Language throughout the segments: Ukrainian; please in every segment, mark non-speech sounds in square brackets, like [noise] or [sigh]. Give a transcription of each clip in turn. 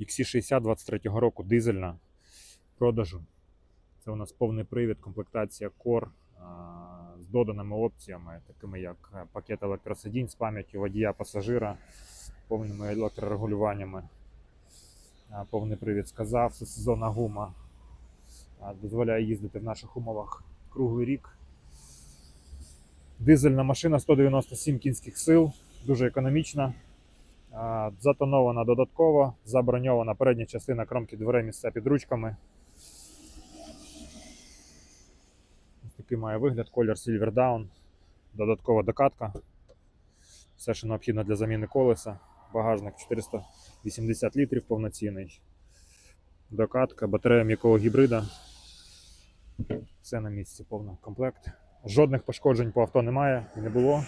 XC60 23-го року дизельна продажу. Це у нас повний привід, комплектація Core з доданими опціями, такими як е, пакет електросидінь з пам'яттю водія пасажира, повними електрорегулюваннями. Повний привід сказав, це сезонна гума. Дозволяє їздити в наших умовах круглий рік. Дизельна машина 197 кінських сил, дуже економічна. Затонована додатково, заброньована передня частина кромки дверей місця під ручками. Такий має вигляд, колір Silver Down, додаткова докатка. Все, що необхідно для заміни колеса. Багажник 480 літрів повноцінний. Докатка, батарея м'якого гібрида. Все на місці, повний комплект. Жодних пошкоджень по авто немає не було.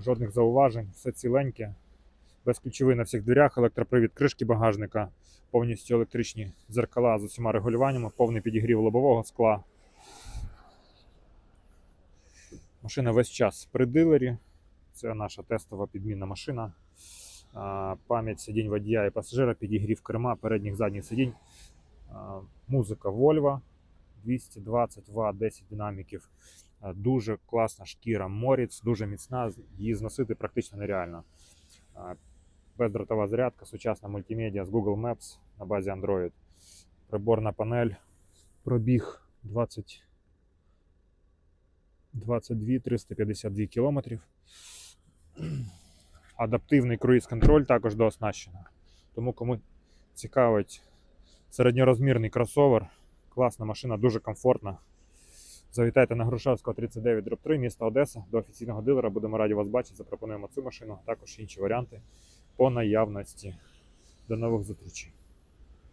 Жодних зауважень, все ціленьке. Безключовий на всіх дверях, електропривід кришки багажника, повністю електричні дзеркала з усіма регулюваннями, повний підігрів лобового скла. Машина весь час при дилері. Це наша тестова підмінна машина. Пам'ять сидінь водія і пасажира, підігрів керма, передніх задніх сидінь. Музика Volvo 220 Вт, 10 динаміків. Дуже класна шкіра Моріц, дуже міцна, її зносити практично нереально. Бездротова зарядка, сучасна мультимедіа з Google Maps на базі Android. Приборна панель, пробіг 20 22 352 кілометрів. [clears throat] Адаптивний круїз-контроль також дооснащено. Тому кому цікавить середньорозмірний кросовер, класна машина, дуже комфортна. Завітайте на Грушевського 39 дроб 3, місто Одеса. До офіційного дилера будемо раді вас бачити. Запропонуємо цю машину, а також інші варіанти по наявності. До нових зустрічей.